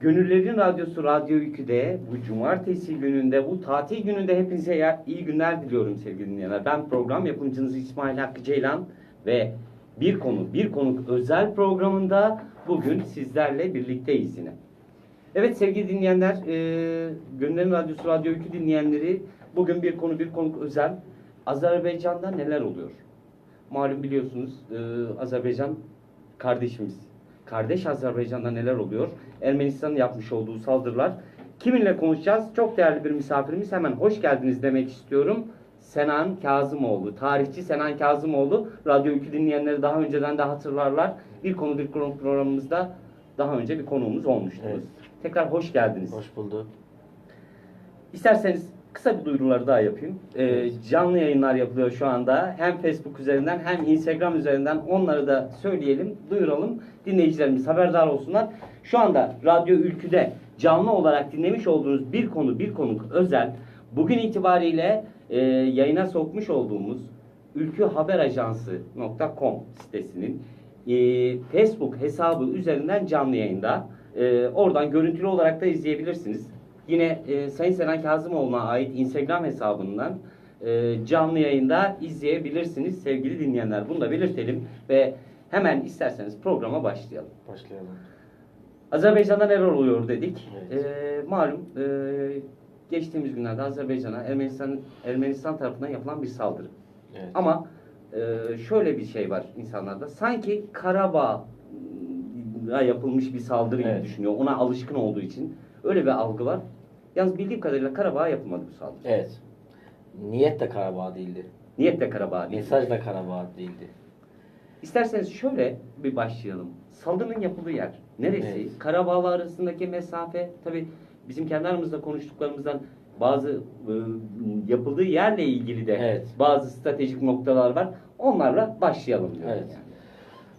Gönüllerin Radyosu Radyo 2'de bu cumartesi gününde, bu tatil gününde hepinize iyi günler diliyorum sevgili dinleyenler. Ben program yapımcınız İsmail Hakkı Ceylan ve bir konu, bir konuk özel programında bugün sizlerle birlikteyiz yine. Evet sevgili dinleyenler, e, Gönüllerin Radyosu Radyo 2 dinleyenleri bugün bir konu, bir konuk özel. Azerbaycan'da neler oluyor? Malum biliyorsunuz e, Azerbaycan kardeşimiz. Kardeş Azerbaycan'da neler oluyor? Ermenistan'ın yapmış olduğu saldırılar. Kiminle konuşacağız? Çok değerli bir misafirimiz. Hemen hoş geldiniz demek istiyorum. Senan Kazımoğlu, tarihçi Senan Kazımoğlu. Radyo 2 dinleyenleri daha önceden de hatırlarlar. Bir konu bir konu programımızda daha önce bir konuğumuz olmuştunuz. Evet. Tekrar hoş geldiniz. Hoş bulduk. İsterseniz kısa bir duyuruları daha yapayım. Ee, canlı yayınlar yapılıyor şu anda. Hem Facebook üzerinden hem Instagram üzerinden onları da söyleyelim, duyuralım. Dinleyicilerimiz haberdar olsunlar. Şu anda Radyo Ülkü'de canlı olarak dinlemiş olduğunuz bir konu bir konuk özel. Bugün itibariyle e, yayına sokmuş olduğumuz ülkühaberajansı.com sitesinin e, Facebook hesabı üzerinden canlı yayında. E, oradan görüntülü olarak da izleyebilirsiniz. Yine e, Sayın Senan Kazımoğlu'na ait Instagram hesabından e, canlı yayında izleyebilirsiniz sevgili dinleyenler. Bunu da belirtelim ve hemen isterseniz programa başlayalım. Başlayalım. Azerbaycan'da neler oluyor dedik. Evet. E, malum e, geçtiğimiz günlerde Azerbaycan'a Ermenistan Ermenistan tarafından yapılan bir saldırı. Evet. Ama e, şöyle bir şey var insanlarda. Sanki Karabağ'a yapılmış bir saldırı gibi Evet. düşünüyor. Ona alışkın olduğu için. Öyle bir algı var. Yalnız bildiğim kadarıyla Karabağ'a yapılmadı bu saldırı. Evet. Niyet de Karabağ değildi. Niyet de Karabağ değil. Mesaj da Karabağ değildi. İsterseniz şöyle bir başlayalım. Saldırının yapıldığı yer neresi? Evet. Karabağ'la arasındaki mesafe tabi bizim kendi aramızda konuştuklarımızdan bazı e, yapıldığı yerle ilgili de Evet. bazı stratejik noktalar var. Onlarla başlayalım diyorum. Evet. yani.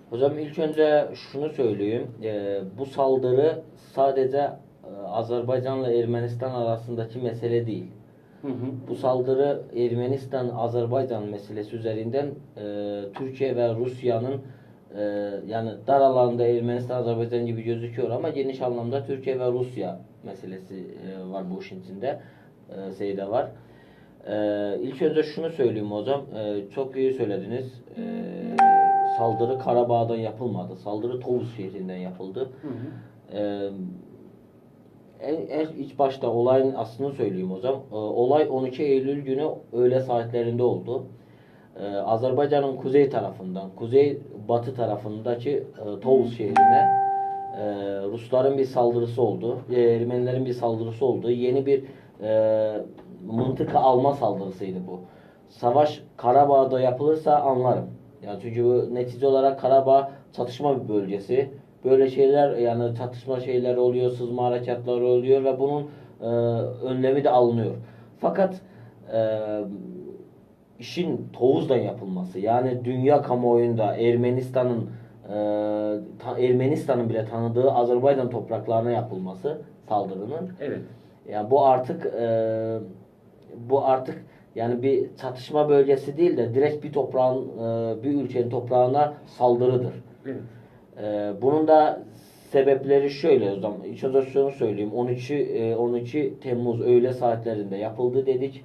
Hocam ilk önce şunu söyleyeyim. Ee, bu saldırı sadece e, Azerbaycan'la Ermenistan arasındaki mesele değil. Hı hı. Bu saldırı Ermenistan-Azerbaycan meselesi üzerinden e, Türkiye ve Rusya'nın e, yani dar alanda Ermenistan-Azerbaycan gibi gözüküyor ama geniş anlamda Türkiye ve Rusya meselesi e, var bu işin içinde. E, şeyde var. E, ilk önce şunu söyleyeyim hocam. E, çok iyi söylediniz. E, saldırı Karabağ'dan yapılmadı. Saldırı Tovuz şehrinden yapıldı. Hı hı. Ee, en, en ilk başta olayın aslını söyleyeyim hocam. Ee, olay 12 Eylül günü öğle saatlerinde oldu. Ee, Azerbaycan'ın kuzey tarafından, kuzey batı tarafındaki e, Tovuz şehrine e, Rusların bir saldırısı oldu. E, Ermenilerin bir saldırısı oldu. Yeni bir e, mıntıka alma saldırısıydı bu. Savaş Karabağ'da yapılırsa anlarım. Yani çünkü bu netice olarak Karabağ çatışma bir bölgesi. Böyle şeyler yani çatışma şeyleri oluyor, sızma harekatları oluyor ve bunun e, önlemi de alınıyor. Fakat e, işin Tovuz'dan yapılması yani dünya kamuoyunda Ermenistan'ın e, ta- Ermenistan'ın bile tanıdığı Azerbaycan topraklarına yapılması saldırının Evet. yani bu artık e, bu artık yani bir çatışma bölgesi değil de direkt bir toprağın e, bir ülkenin toprağına saldırıdır. Evet. Ee, bunun da sebepleri şöyle o zaman. Şunu söyleyeyim. 13 e, 12 Temmuz öğle saatlerinde yapıldı dedik.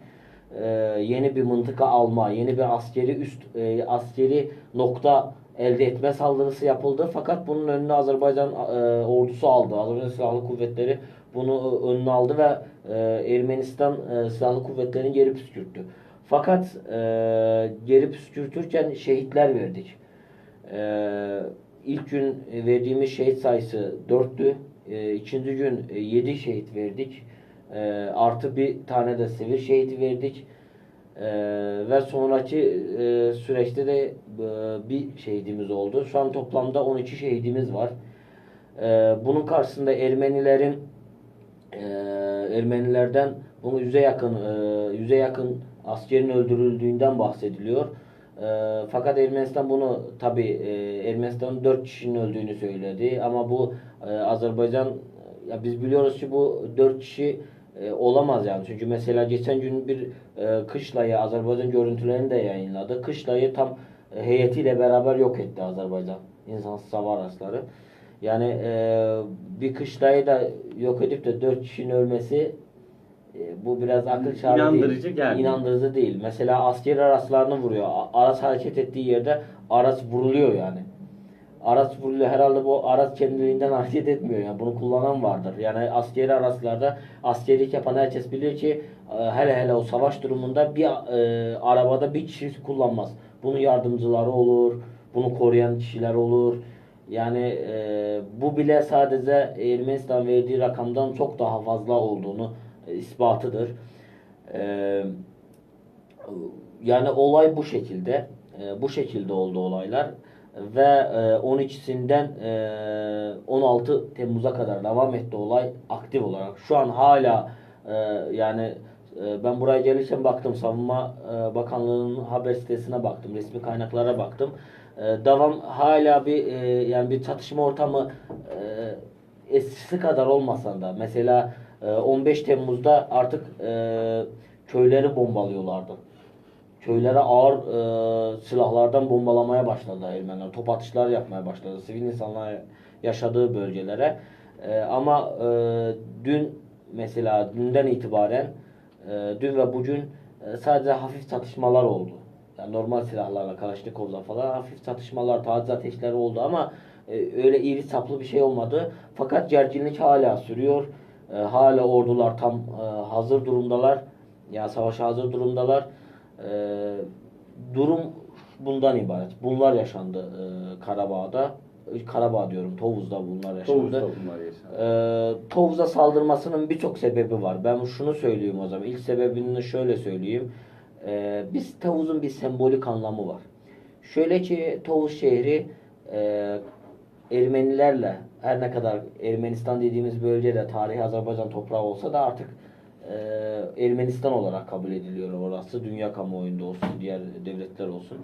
Ee, yeni bir mıntıka alma, yeni bir askeri üst e, askeri nokta elde etme saldırısı yapıldı. Fakat bunun önünü Azerbaycan e, ordusu aldı. Azerbaycan Silahlı Kuvvetleri bunu e, önüne aldı ve e, Ermenistan e, Silahlı Kuvvetleri'ni geri püskürttü. Fakat e, geri püskürtürken şehitler verdik. Ee, ilk gün verdiğimiz şehit sayısı 4'tü. Ee, ikinci gün 7 şehit verdik. Ee, artı bir tane de sivil şehit verdik. Ve sonraki e, süreçte de e, bir şehidimiz oldu. Şu an toplamda 12 şehidimiz var. Bunun karşısında Ermenilerin e, Ermenilerden bunu yüze yakın e, yüze yakın askerin öldürüldüğünden bahsediliyor. E, fakat Ermenistan bunu tabi e, Ermenistan'ın 4 kişinin öldüğünü söyledi ama bu e, Azerbaycan ya biz biliyoruz ki bu 4 kişi e, olamaz yani. Çünkü mesela geçen gün bir e, kışlayı Azerbaycan görüntülerini de yayınladı. Kışlayı tam e, heyetiyle beraber yok etti Azerbaycan insansız hava araçları. Yani e, bir kışlayı da yok edip de dört kişinin ölmesi e, bu biraz akıl çağrı İnandırıcı değil. gelmiyor. İnandırıcı değil. Mesela asker araçlarını vuruyor. A- Araç hareket ettiği yerde araç vuruluyor yani. Araç vuruluyor. Herhalde bu araç kendiliğinden hareket etmiyor. Yani bunu kullanan vardır. Yani askeri araçlarda askerlik yapan herkes biliyor ki e, hele hele o savaş durumunda bir e, arabada bir kişi kullanmaz. Bunun yardımcıları olur. Bunu koruyan kişiler olur. Yani e, bu bile sadece Ermenistan verdiği rakamdan çok daha fazla olduğunu ispatıdır. E, yani olay bu şekilde. E, bu şekilde oldu olaylar. Ve e, 12'sinden e, 16 Temmuz'a kadar devam etti olay aktif olarak. Şu an hala e, yani e, ben buraya gelirken baktım Savunma e, Bakanlığı'nın haber sitesine baktım, resmi kaynaklara baktım. E, devam hala bir e, yani bir çatışma ortamı e, eskisi kadar olmasa da mesela 15 Temmuz'da artık e, köyleri bombalıyorlardı köylere ağır e, silahlardan bombalamaya başladı Ermeniler. Top atışlar yapmaya başladı. Sivil insanlar yaşadığı bölgelere. E, ama dün mesela dünden itibaren dün ve bugün sadece hafif çatışmalar oldu. Yani normal silahlarla, Kalaşnikov'la falan hafif çatışmalar, taciz ateşleri oldu ama öyle iri saplı bir şey olmadı. Fakat gerginlik hala sürüyor. E, hala ordular tam e, hazır durumdalar. Ya savaşa hazır durumdalar. Ee, durum bundan ibaret. Bunlar yaşandı e, Karabağ'da. Karabağ diyorum, Tovuz'da bunlar yaşandı. Tovuz'da bunlar yaşandı. Ee, Tovuz'a saldırmasının birçok sebebi var. Ben şunu söyleyeyim o zaman. İlk sebebini şöyle söyleyeyim. Ee, biz Tovuz'un bir sembolik anlamı var. Şöyle ki Tovuz şehri e, Ermenilerle her ne kadar Ermenistan dediğimiz bölgede tarihi Azerbaycan toprağı olsa da artık e, Ermenistan olarak kabul ediliyor orası. Dünya kamuoyunda olsun, diğer devletler olsun.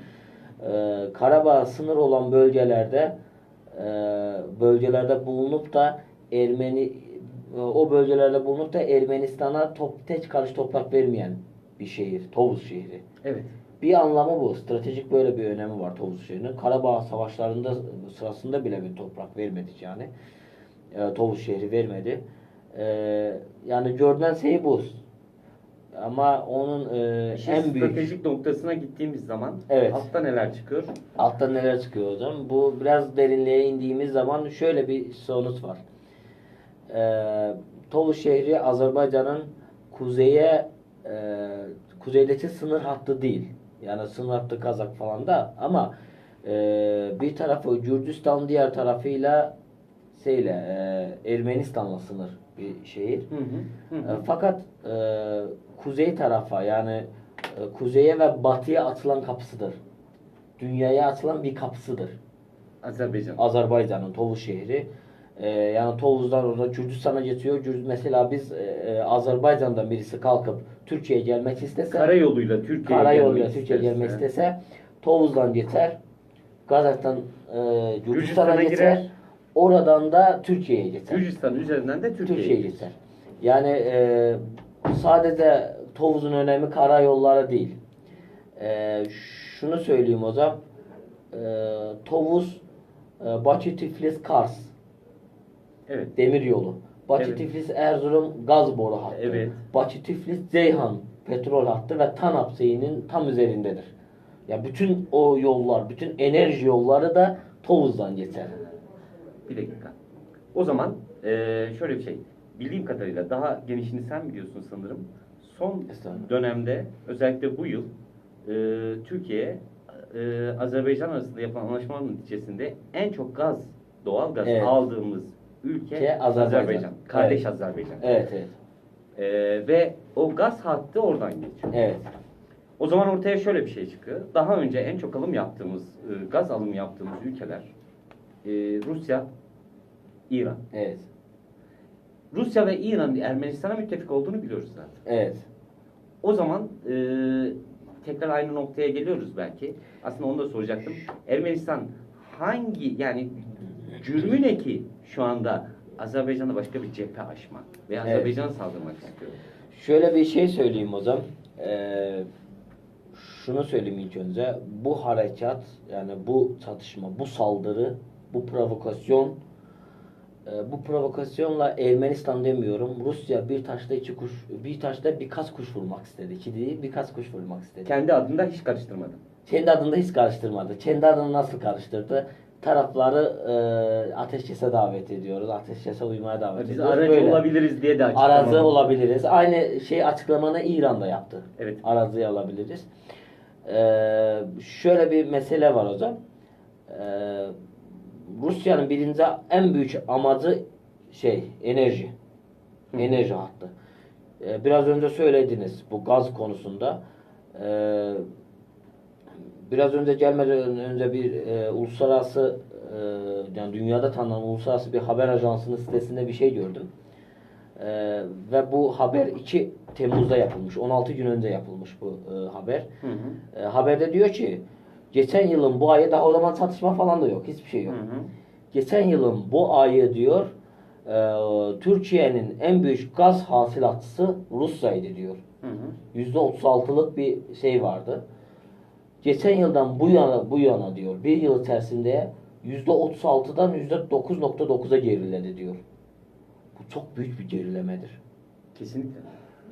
E, Karabağ sınır olan bölgelerde e, bölgelerde bulunup da Ermeni e, o bölgelerde bulunup da Ermenistan'a top, tek karış toprak vermeyen bir şehir. Tovuz şehri. Evet. Bir anlamı bu. Stratejik böyle bir önemi var Tovuz şehrinin. Karabağ savaşlarında sırasında bile bir toprak vermedik yani. E, Tovuz şehri vermedi. E, yani görünen şey bu. Ama onun e, İşin en büyük stratejik noktasına gittiğimiz zaman Evet. altta neler çıkıyor? Altta neler çıkıyor hocam? Bu biraz derinliğe indiğimiz zaman şöyle bir sonuç var. Ee, Tovuz şehri Azerbaycan'ın kuzeye e, kuzeydeki sınır hattı değil. Yani sınır hattı Kazak falan da ama e, bir tarafı Gürcistan diğer tarafıyla şeyle e, Ermenistan'la sınır bir şehir. Hı hı. Hı E. Fakat e, kuzey tarafa yani e, kuzeye ve batıya açılan kapısıdır. Dünyaya açılan bir kapısıdır. Azerbaycan. Azerbaycan'ın Tovuz şehri. E, yani Tovuz'dan orada Gürcistan'a geçiyor. Gür- Mesela biz e, e, Azerbaycan'dan birisi kalkıp Türkiye'ye gelmek istese Karayoluyla Türkiye'ye karayoluyla gelmek Türkiye'ye gelmek istese Tovuz'dan geçer. Kazak'tan e, Gürcistan'a geçer. girer. Oradan da Türkiye'ye geçer. Gürcistan üzerinden de Türkiye'ye gidiyor. geçer. Yani e, sadece Tovuz'un önemi karayolları değil. E, şunu söyleyeyim hocam. E, Tovuz, e, Bakü, Tiflis, Kars Evet. demir yolu. Bakü, Evet. Tiflis, Erzurum gaz boru hattı. Evet. Bakü, Tiflis, Ceyhan petrol hattı ve Tanap Seyhi'nin tam üzerindedir. Ya bütün o yollar, bütün enerji yolları da Tovuz'dan geçer. Bir dakika. O zaman eee, şöyle bir şey. Bildiğim kadarıyla daha genişini sen biliyorsun sanırım. Son dönemde özellikle bu yıl eee, Türkiye eee, Azerbaycan arasında yapılan anlaşmanın neticesinde en çok gaz, doğal gaz Evet. aldığımız ülke Ke Azerbaycan. Azerbaycan. Kardeş Evet. Azerbaycan. Evet, evet. Eee, ve o gaz hattı oradan geçiyor. Evet. O zaman ortaya şöyle bir şey çıkıyor. Daha önce en çok alım yaptığımız, e, gaz alımı yaptığımız ülkeler e, Rusya, İran. Evet. Rusya ve İran Ermenistan'a müttefik olduğunu biliyoruz zaten. Evet. O zaman e, tekrar aynı noktaya geliyoruz belki. Aslında onu da soracaktım. Ermenistan hangi yani cürmü ne ki şu anda Azerbaycan'da başka bir cephe açmak ve Evet. Azerbaycan'a saldırmak istiyor? Şöyle bir şey söyleyeyim hocam. Ee, şunu söyleyeyim ilk önce. Bu harekat yani bu çatışma, bu saldırı, bu provokasyon e, bu provokasyonla Ermenistan demiyorum. Rusya bir taşta iki kuş, bir taşta birkaç kuş vurmak istedi. İki değil birkaç kuş vurmak istedi. Kendi adında hiç karıştırmadım. Kendi adında hiç karıştırmadı. Kendi adını nasıl karıştırdı? Tarafları e, ateşkese davet ediyoruz. Ateşkese uymaya davet Biz ediyoruz. aracı Böyle. olabiliriz diye de açıklamadım. Arazı olabiliriz. Aynı şey açıklamanı İran'da yaptı. Evet. Arazı olabiliriz. Ee, şöyle bir mesele var hocam. Ee, Rusya'nın birinci en büyük amacı şey enerji. Enerji hattı. Ee, biraz önce söylediniz bu gaz konusunda. Ee, biraz önce gelmeden önce bir e, uluslararası e, yani dünyada tanınan uluslararası bir haber ajansının sitesinde bir şey gördüm. Ee, ve bu haber 2 Temmuz'da yapılmış. 16 gün önce yapılmış bu e, haber. Hı hı. E, haberde diyor ki geçen yılın bu ayı daha o zaman çatışma falan da yok. Hiçbir şey Hı yok. hı. Geçen yılın bu ayı diyor e, Türkiye'nin en büyük gaz hasılatçısı Rusya'ydı diyor. Hı hı. %36'lık bir şey vardı. Geçen yıldan bu yana bu yana diyor. Bir yıl içerisinde %36'dan %9.9'a geriledi diyor. Bu çok büyük bir gerilemedir. Kesinlikle.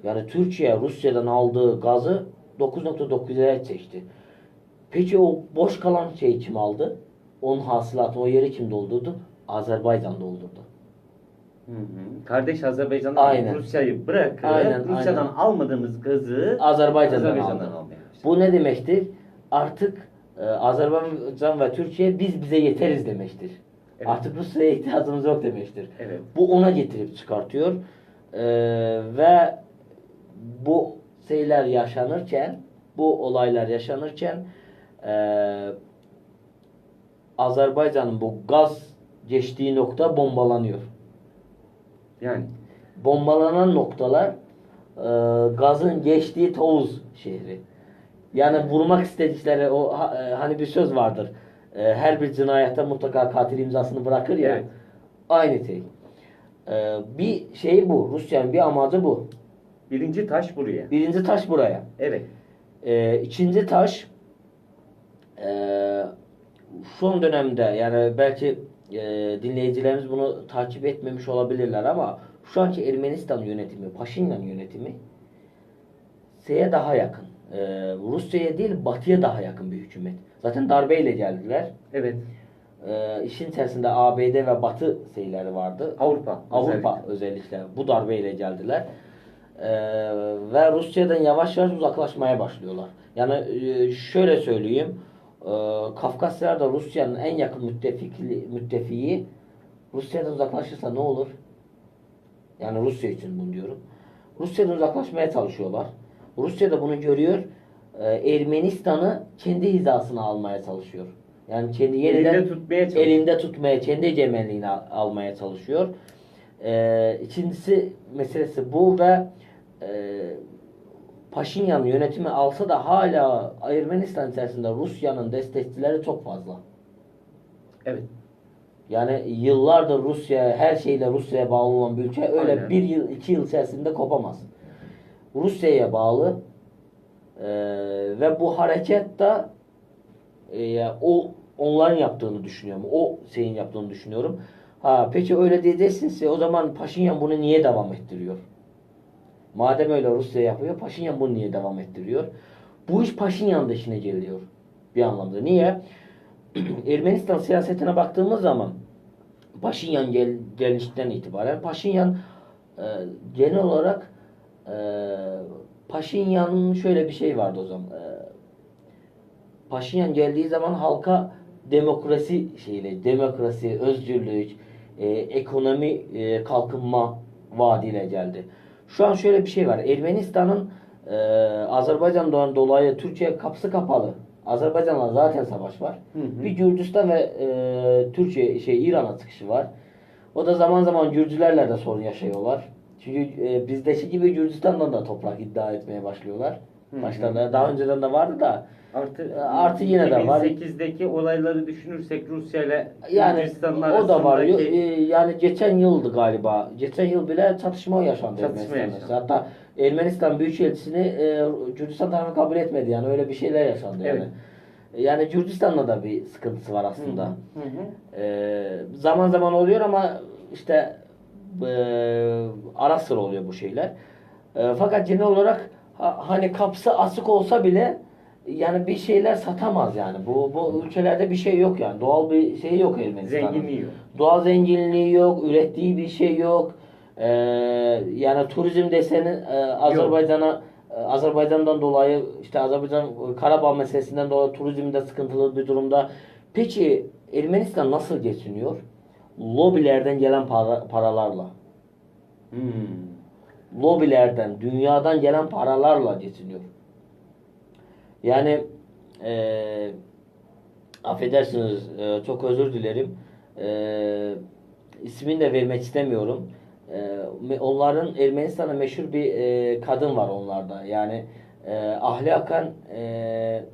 Yani Türkiye Rusya'dan aldığı gazı 9.9'a çekti. Peki o boş kalan şey kim aldı? Onun hasılatını o yeri kim doldurdu? Azerbaycan doldurdu. Hı hı. Kardeş Azerbaycan'dan Aynen. Rusya'yı bırakıp Aynen, Rusya'dan aynen. almadığımız gazı Azerbaycan'dan, Azerbaycan'dan almaya. Bu ne demektir? Artık e, Azerbaycan ve Türkiye biz bize yeteriz demektir. Evet. Artık Rusya'ya ihtiyacımız yok demektir. Evet. Bu ona getirip çıkartıyor. Ee, ve bu şeyler yaşanırken, bu olaylar yaşanırken ee, Azerbaycan'ın bu gaz geçtiği nokta bombalanıyor. Yani Bombalanan noktalar ee, gazın geçtiği Tovuz şehri. Yani vurmak istedikleri o e, hani bir söz vardır. E, her bir cinayette mutlaka katil imzasını bırakır ya. Evet. Aynı şey. E, bir şey bu. Rusya'nın bir amacı bu. birinci taş buraya. Birinci taş buraya. Evet. E, ikinci taş e, son dönemde yani belki e, dinleyicilerimiz bunu takip etmemiş olabilirler ama şu anki Ermenistan yönetimi, Paşinyan yönetimi şeye daha yakın. E, Rusya'ya değil Batı'ya daha yakın bir hükümet. Zaten darbeyle geldiler. Evet. E, işin içerisinde ABD ve Batı şeyleri vardı. Avrupa. Avrupa özellikle bu darbeyle geldiler. Ee, ve Rusya'dan yavaş yavaş uzaklaşmaya başlıyorlar. Yani e, şöyle söyleyeyim. E, Kafkasya'da Rusya'nın en yakın müttefiki, müttefiği Rusya'dan uzaklaşırsa ne olur? Yani Rusya için bunu diyorum. Rusya'dan uzaklaşmaya çalışıyorlar. Rusya da bunu görüyor. E, Ermenistan'ı kendi hizasına almaya çalışıyor. Yani kendi yeniden Elinde tutmaya çalışıyor. elinde tutmaya, kendi egemenliğini al- almaya çalışıyor. Ee, ikincisi meselesi bu ve e, Paşinyan yönetimi alsa da hala Ermenistan içerisinde Rusya'nın destekçileri çok fazla. Evet. Yani yıllardır Rusya, her şeyle Rusya'ya bağlı olan bir ülke öyle Aynen. bir yıl, iki yıl içerisinde kopamaz. Rusya'ya bağlı Ee, ve bu hareket de e, o onların yaptığını düşünüyorum. O şeyin yaptığını düşünüyorum. Ha peki öyle diyeceksinse o zaman Paşinyan bunu niye devam ettiriyor? Madem öyle Rusya yapıyor, Paşinyan bunu niye devam ettiriyor? Bu iş Paşinyan'ın da işine geliyor bir anlamda. Niye? Ermenistan siyasetine baktığımız zaman Paşinyan gel, gelişten itibaren Paşinyan e, genel olarak e, Paşinyan'ın şöyle bir şey vardı o zaman. E, Paşinyan geldiği zaman halka demokrasi şeyle, demokrasi, özgürlük, e, ekonomi e, kalkınma vaadiyle geldi. Şu an şöyle bir şey var. Ermenistan'ın e, Azerbaycan'dan dolayı Türkiye kapısı kapalı. Azerbaycan'la zaten savaş var. Hı hı. Bir Gürcistan ve e, Türkiye şey İran'a çıkışı var. O da zaman zaman Gürcülerle de sorun yaşıyorlar. Çünkü e, bizdeki gibi Gürcistan'dan da toprak iddia etmeye başlıyorlar. Başlarında daha önceden de vardı da Artı, Artı yine de var. 2008'deki olayları düşünürsek Rusya ile yani Gürcistan'ın o da var. E, Yani geçen yıldı galiba. Geçen yıl bile çatışma yaşandı. Çatışma yaşandı. Hatta Ermenistan Büyükelçisini e, Gürcistan tarafı kabul etmedi. Yani öyle bir şeyler yaşandı. Yani. Evet. Yani Gürcistan'la da bir sıkıntısı var aslında. Hı hı. Ee, zaman zaman oluyor ama işte e, ara sıra oluyor bu şeyler. E, fakat genel olarak ha- hani kapısı asık olsa bile yani bir şeyler satamaz yani. Bu bu ülkelerde bir şey yok yani. Doğal bir şey yok Ermenistan'ın. Zenginliği yok. Doğal zenginliği yok, ürettiği bir şey yok. Ee, yani turizm deseni e, Azerbaycan'a e, Azerbaycan'dan dolayı işte Azerbaycan e, Karabağ meselesinden dolayı turizmde sıkıntılı bir durumda. Peki Ermenistan nasıl geçiniyor? Lobilerden gelen para, paralarla. Hmm. Lobilerden, dünyadan gelen paralarla geçiniyor. Yani e, affedersiniz e, çok özür dilerim. E, ismini de vermek istemiyorum. E, onların Ermenistan'da meşhur bir e, kadın var onlarda. Yani e, ahlakan e,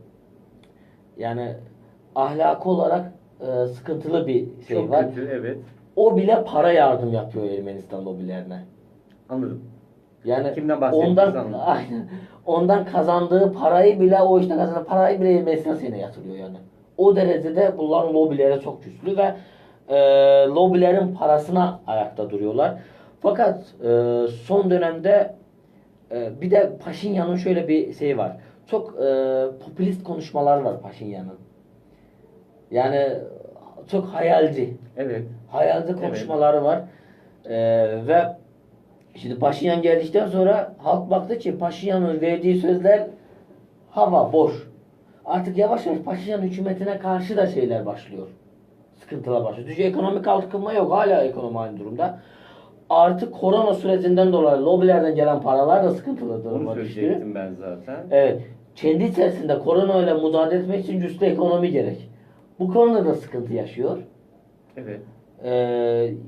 yani ahlakı olarak e, sıkıntılı bir şey Çok var. kötü evet. O bile para yardım yapıyor Ermenistan lobilerine. Anladım. Yani Kimden bahsettiğinizi ondan anladım. aynen. Ondan kazandığı parayı bile o işte kazandığı parayı bile Ermenistan sene yatırıyor yani. O derecede bunların lobileri çok güçlü ve e, lobilerin parasına ayakta duruyorlar. Fakat e, son dönemde e, bir de Paşinyan'ın şöyle bir şeyi var. Çok e, popülist konuşmalar var Paşinyan'ın. Yani çok hayalci Evet. hayalde konuşmaları var. Ee, ve şimdi Paşinyan geldikten sonra halk baktı ki Paşinyan'ın verdiği sözler hava, boş. Artık yavaş yavaş Paşinyan hükümetine karşı da şeyler başlıyor. Sıkıntılar başlıyor. Çünkü ekonomik kalkınma yok. Hala ekonomi aynı durumda. Artık korona sürecinden dolayı lobilerden gelen paralar da sıkıntılı Onu duruma düştü. söyleyecektim ben zaten. Evet. Kendi içerisinde korona ile mücadele etmek için güçlü ekonomi gerek. Bu konuda da sıkıntı yaşıyor. Evet. Ee,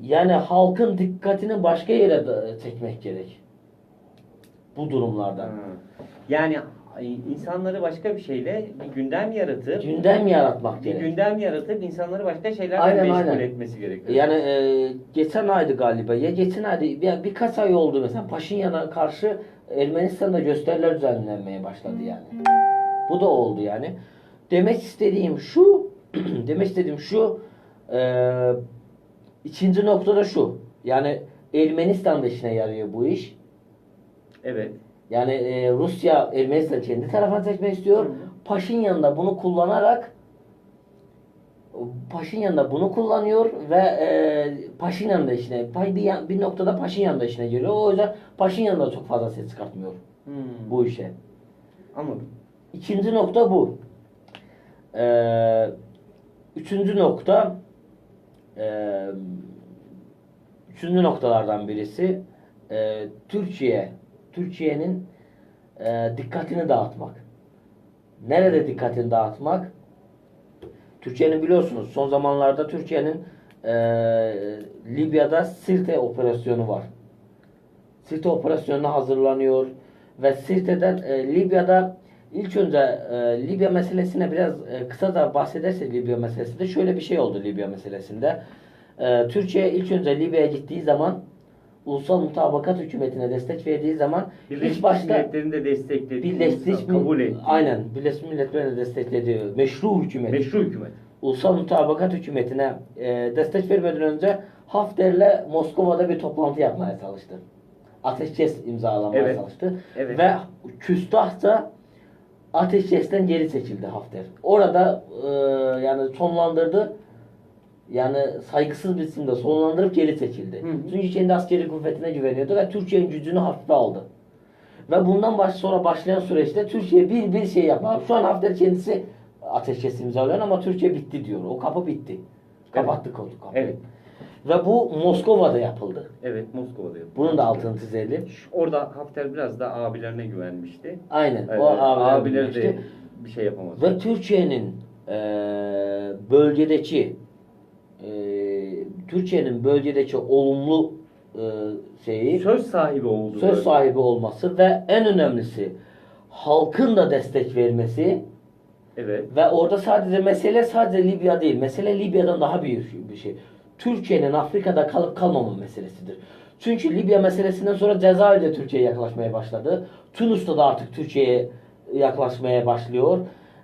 yani halkın dikkatini başka yere de çekmek gerek. Bu durumlarda. Ha. Yani insanları başka bir şeyle bir gündem yaratıp Gündem yaratmak bir gerek. gündem yaratıp insanları başka şeylerle Aynen, meşgul aynen. etmesi gerekiyor. Yani e, geçen aydı galiba ya geçen aydı ya birkaç ay oldu mesela Paşinyan'a karşı Ermenistan'da gösteriler düzenlenmeye başladı yani. Bu da oldu yani. Demek istediğim şu demek istediğim şu e, ikinci noktada şu yani Ermenistan'da işine yarıyor bu iş. Evet. Yani e, Rusya Ermenistan kendi tarafına çekmek istiyor. Hı hı. Paşinyan da bunu kullanarak Paşinyan da bunu kullanıyor ve e, Paşinyan da işine bir, bir noktada Paşinyan da işine geliyor. O yüzden Paşinyan da çok fazla ses çıkartmıyor Hmm. bu işe. Anladım. İkinci nokta bu. Ee, üçüncü nokta e, üçüncü noktalardan birisi e, Türkiye Türkiye'nin e, dikkatini dağıtmak. Nerede dikkatini dağıtmak? Türkiye'nin biliyorsunuz son zamanlarda Türkiye'nin e, Libya'da Sirte operasyonu var. Sirte operasyonuna hazırlanıyor ve Sirte'den e, Libya'da ilk önce e, Libya meselesine biraz e, kısa da bahsedersek Libya meselesinde şöyle bir şey oldu Libya meselesinde. E, Türkiye ilk önce Libya'ya gittiği zaman Ulusal Mutabakat Hükümeti'ne destek verdiği zaman Birleşmiş ilk başta Milletler'in de desteklediği, Birleşmiş kabul etti. Aynen. Birleşmiş Milletler'in de desteklediği meşru hükümet. Meşru hükümet. Ulusal Mutabakat Hükümeti'ne e, destek vermeden önce Hafter'le Moskova'da bir toplantı yapmaya çalıştı. Ateşkes imzalamaya Evet. çalıştı. Evet. Ve küstahça ateşkesten geri çekildi Hafter. Orada e, yani sonlandırdı. Yani saygısız bir biçimde sonlandırıp geri çekildi. Hı hı. Çünkü kendi askeri kuvvetine güveniyordu ve Türkiye'nin gücünü hafife aldı. Ve bundan baş, sonra başlayan süreçte Türkiye bir bir şey yapar. Şu an Hafter kendisi ateşkes imzalıyor ama Türkiye bitti diyor. O kapı bitti. Kapattık o kapıyı. Evet. Ve bu Moskova'da yapıldı. Evet Moskova'da yapıldı. Bunun da altını çizelim. Orada Hafter biraz da abilerine güvenmişti. Aynen. Evet, o abiler abileri de bir şey yapamaz. Ve Türkiye'nin eee, bölgedeki eee, Türkiye'nin bölgedeki olumlu eee, şeyi söz sahibi oldu. söz böyle. sahibi olması ve en önemlisi halkın da destek vermesi Evet. ve orada sadece mesele sadece Libya değil. Mesele Libya'dan daha büyük bir şey. Türkiye'nin Afrika'da kalıp kalmama meselesidir. Çünkü Libya meselesinden sonra Cezayir de Türkiye'ye yaklaşmaya başladı. Tunus'ta da artık Türkiye'ye yaklaşmaya başlıyor.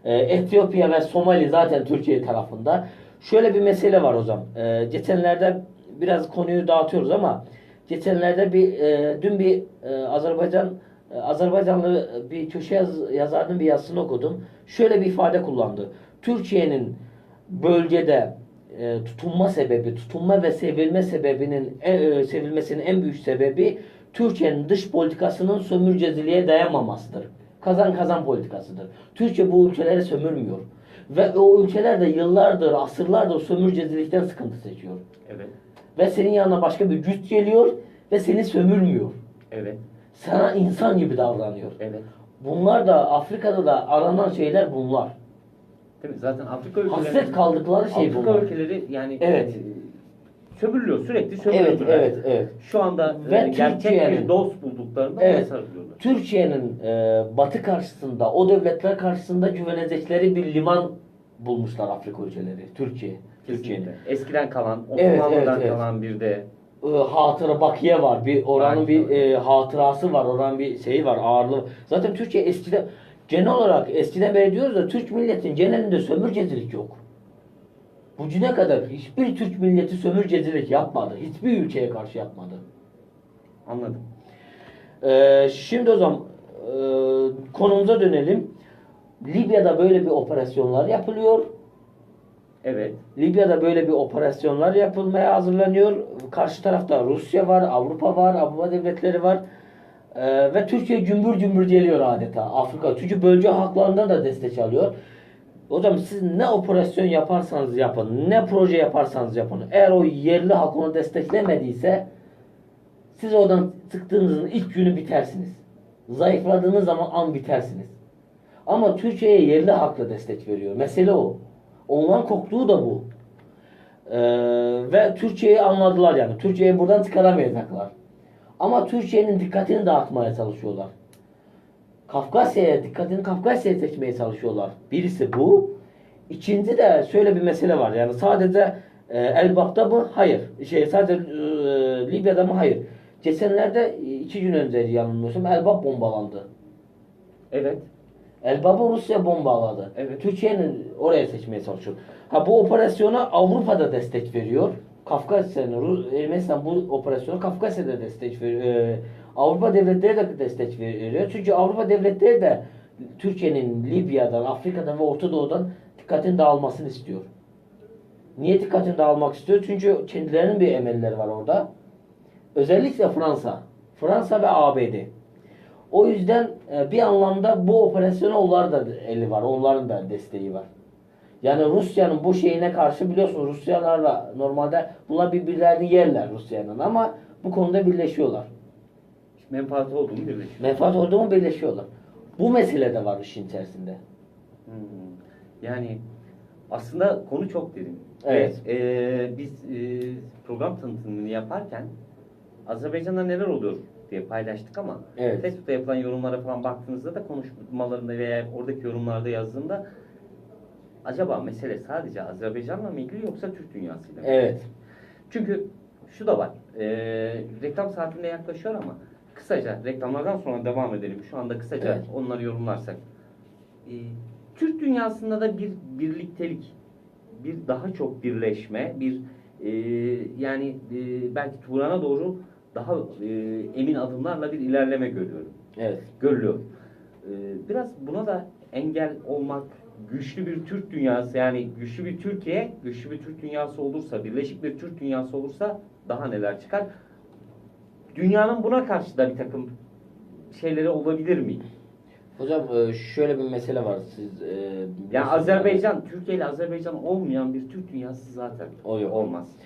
Ee, Etiyopya ve Somali zaten Türkiye tarafında. Şöyle bir mesele var hocam. Ee, geçenlerde biraz konuyu dağıtıyoruz ama geçenlerde bir e, dün bir e, Azerbaycan e, Azerbaycanlı bir köşe yaz, yazarının bir yazısını okudum. Şöyle bir ifade kullandı. Türkiye'nin bölgede e, tutunma sebebi, tutunma ve sevilme sebebinin e, e, sevilmesinin en büyük sebebi Türkiye'nin dış politikasının sömürgeciliğe dayanmamasıdır. Kazan kazan politikasıdır. Türkiye bu ülkeleri sömürmüyor. Ve o ülkeler de yıllardır, asırlardır sömürgecilikten sıkıntı çekiyor. Evet. Ve senin yanına başka bir güç geliyor ve seni sömürmüyor. Evet. Sana insan gibi davranıyor. Evet. Bunlar da Afrika'da da aranan şeyler bunlar. Değil mi? Zaten Afrika ülkeleri Hasret kaldıkları şey Afrika bunlar. ülkeleri yani Evet. e, sömürülüyor. Sürekli Evet, evet, evet. Şu anda Ve e, gerçek Türkiye'nin- bir dost bulduklarında Evet. sarılıyorlar. Türkiye'nin e, batı karşısında, o devletler karşısında güvenecekleri bir liman bulmuşlar Afrika ülkeleri. Türkiye. Türkiye'nin. Kesinlikle. Eskiden kalan, Evet, Osmanlı'dan evet, evet. kalan bir de E, hatıra bakiye var. Bir oranın bir e, hatırası var. Oranın bir şeyi var, ağırlığı. Zaten Türkiye eskiden genel olarak eskiden beri diyoruz da Türk milletin genelinde sömürgecilik yok. Bugüne kadar hiçbir Türk milleti sömürgecilik yapmadı. Hiçbir ülkeye karşı yapmadı. anladım. Ee, şimdi o zaman e, konumuza dönelim. Libya'da böyle bir operasyonlar yapılıyor. Evet. Libya'da böyle bir operasyonlar yapılmaya hazırlanıyor. Karşı tarafta Rusya var, Avrupa var, Avrupa devletleri var. Ee, ve Türkiye cümbür cümbür geliyor adeta Afrika. Çünkü bölge halklarından da destek alıyor. Zaman siz ne operasyon yaparsanız yapın, ne proje yaparsanız yapın. Eğer o yerli halk onu desteklemediyse siz oradan çıktığınızın ilk günü bitersiniz. Zayıfladığınız zaman an bitersiniz. Ama Türkiye'ye yerli halkla destek veriyor. Mesele o. Onların korktuğu da bu. Ee, ve Türkiye'yi anladılar yani. Türkiye'yi buradan çıkaramayacaklar. Ama Türkiye'nin dikkatini dağıtmaya çalışıyorlar. Kafkasya'ya, dikkatini Kafkasya'ya çekmeye çalışıyorlar. Birisi bu. İkinci de şöyle bir mesele var. Yani sadece e, Elbap'ta mı? Hayır. Şey sadece e, Libya'da mı? Hayır. Geçenlerde iki gün önce yanılmıyorsam Elbap bombalandı. Evet. Elbap'ı Rusya bombaladı. Evet. Türkiye'nin oraya seçmeye çalışıyor. Ha bu operasyona Avrupa'da destek veriyor. Kafkasya'nın, Ru- Ermenistan bu operasyona Kafkasya'da destek veriyor. Ee, Avrupa devletleri de destek veriyor. Çünkü Avrupa devletleri de Türkiye'nin Libya'dan, Afrika'dan ve Orta Doğu'dan dikkatin dağılmasını istiyor. Niye dikkatin dağılmak istiyor? Çünkü kendilerinin bir emelleri var orada. Özellikle Fransa. Fransa ve ABD. O yüzden e, bir anlamda bu operasyona onlar da eli var. Onların da desteği var. Yani Rusya'nın bu şeyine karşı biliyorsunuz Rusyalarla normalde bunlar birbirlerini yerler Rusya'nın ama bu konuda birleşiyorlar. Menfaati olduğunu birleşiyor. Menfaat oldu mu birleşiyorlar. Bu mesele de var işin içerisinde. Hmm. Yani aslında konu çok derin. Evet. Ve, e, biz e, program tanıtımını yaparken Azerbaycan'da neler oluyor diye paylaştık ama Evet. Facebook'ta yapılan yorumlara falan baktığınızda da konuşmalarında veya oradaki yorumlarda yazdığında acaba mesele sadece Azerbaycan'la mı ilgili yoksa Türk dünyasıyla mı? Evet. Çünkü şu da var. E, reklam saatinde yaklaşıyor ama kısaca reklamlardan sonra devam edelim. Şu anda kısaca Evet. onları yorumlarsak. E, Türk dünyasında da bir birliktelik, bir daha çok birleşme, bir e, yani e, belki Turan'a doğru daha e, emin adımlarla bir ilerleme görüyorum. Evet. Görülüyor. E, biraz buna da engel olmak, güçlü bir Türk dünyası yani güçlü bir Türkiye, güçlü bir Türk dünyası olursa, birleşik bir Türk dünyası olursa daha neler çıkar? Dünyanın buna karşı da bir takım şeyleri olabilir mi? Hocam e, şöyle bir mesele var. Siz e, Yani Azerbaycan, Türkiye ile Azerbaycan olmayan bir Türk dünyası zaten O yok. olmaz.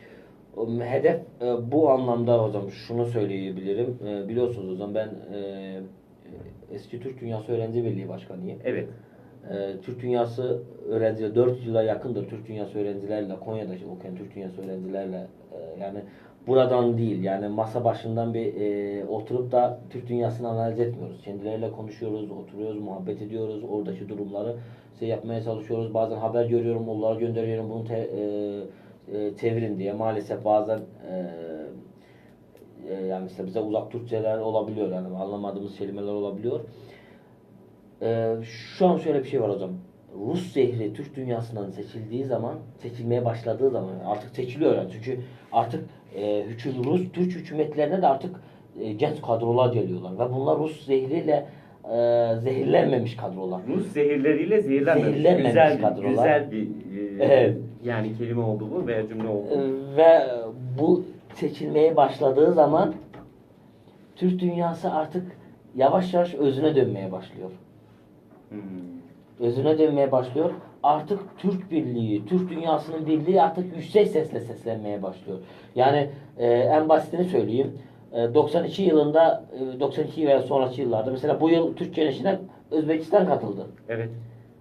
Hedef e, bu anlamda hocam şunu söyleyebilirim. E, biliyorsunuz zaman ben e, eski Türk Dünyası Öğrenci Birliği Başkanıyım. Evet. E, Türk Dünyası öğrenciler 4 yıla yakındır Türk Dünyası öğrencilerle Konya'da okuyan Türk Dünyası öğrencilerle e, yani buradan değil yani masa başından bir e, oturup da Türk Dünyası'nı analiz etmiyoruz. Kendileriyle konuşuyoruz, oturuyoruz, muhabbet ediyoruz. Oradaki durumları şey yapmaya çalışıyoruz. Bazen haber görüyorum, onlara gönderiyorum bunu te, e, e, çevirin diye. Maalesef bazen e, e, yani mesela bize uzak Türkçeler olabiliyor yani anlamadığımız kelimeler olabiliyor. Ee, şu an şöyle bir şey var hocam. Rus zehri Türk dünyasından seçildiği zaman, seçilmeye başladığı zaman artık seçiliyor yani çünkü artık e, Rus Türk hükümetlerine de artık e, genç kadrolar geliyorlar ve bunlar Rus zehriyle e, zehirlenmemiş kadrolar. Rus zehirleriyle zehirlenmemiş. Zehirlenmemiş güzel kadrolar. güzel bir e, Evet. yani kelime oldu bu veya cümle oldu. E, ve bu seçilmeye başladığı zaman Türk dünyası artık yavaş yavaş özüne dönmeye başlıyor. Hmm. özüne dönmeye başlıyor. Artık Türk birliği, Türk dünyasının birliği artık yüksek sesle seslenmeye başlıyor. Yani e, en basitini söyleyeyim. E, 92 yılında, e, 92 veya sonraki yıllarda mesela bu yıl Türk Gençliğine Özbekistan katıldı. Evet.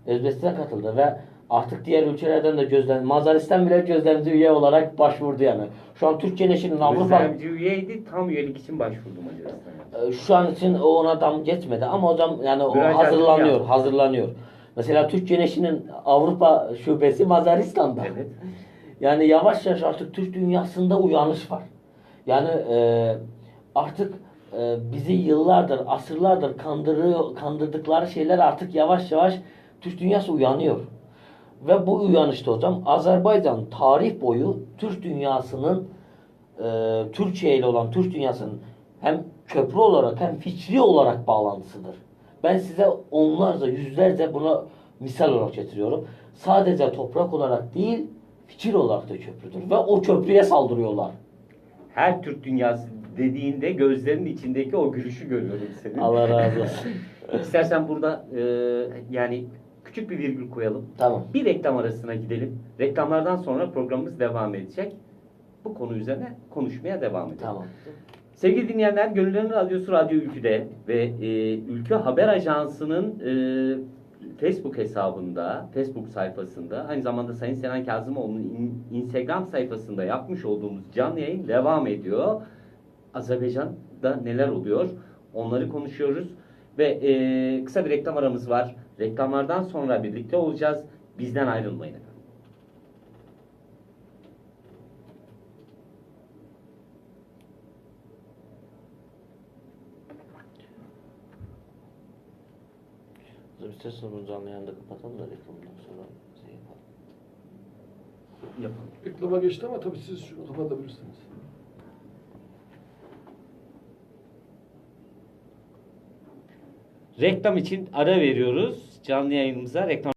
Özbekistan katıldı ve artık diğer ülkelerden de gözlem, Macaristan bile gözlemci üye olarak başvurdu yani. Şu an Türk Gençliği'nin Avrupa Gözlemci üyeydi tam üyelik için başvurdu Macaristan'a. e, şu an için o ona tam geçmedi ama hocam yani o Müracaatını hazırlanıyor, yaptı. hazırlanıyor. Mesela Türk Gençliği'nin Avrupa şubesi Macaristan'da. Evet. Yani yavaş yavaş artık Türk dünyasında uyanış var. Yani e, artık e, bizi yıllardır, asırlardır kandırıyor, kandırdıkları şeyler artık yavaş yavaş Türk dünyası uyanıyor. Ve bu uyanışta hocam Azerbaycan tarih boyu Türk dünyasının e, Türkiye ile olan Türk dünyasının hem köprü olarak hem fikri olarak bağlantısıdır. Ben size onlarca, yüzlerce buna misal olarak getiriyorum. Sadece toprak olarak değil, fikir olarak da köprüdür. Ve o köprüye saldırıyorlar. Her Türk dünyası dediğinde gözlerinin içindeki o gülüşü görüyorum senin. Allah razı olsun. İstersen burada e, yani küçük bir virgül koyalım. tamam. Bir reklam arasına gidelim. Reklamlardan sonra programımız devam edecek. Bu konu üzerine konuşmaya devam edelim. Tamam. Sevgili dinleyenler, Gönüllerin Radyosu Radyo Ülkü'de ve e, Ülkü Haber Ajansı'nın e, Facebook hesabında, Facebook sayfasında, aynı zamanda Sayın Sinan Kazımoğlu'nun in- Instagram sayfasında yapmış olduğumuz canlı yayın devam ediyor. Azerbaycan'da neler oluyor? Onları konuşuyoruz. Ve e, kısa bir reklam aramız var. Reklamlardan sonra birlikte olacağız. Bizden ayrılmayın efendim. İstersen bunu canlı yayında kapatalım da reklamdan sonra şey yapalım. Yapalım. Reklama geçti ama tabii siz şunu kapatabilirsiniz. Reklam için ara veriyoruz. Canlı yayınımıza reklam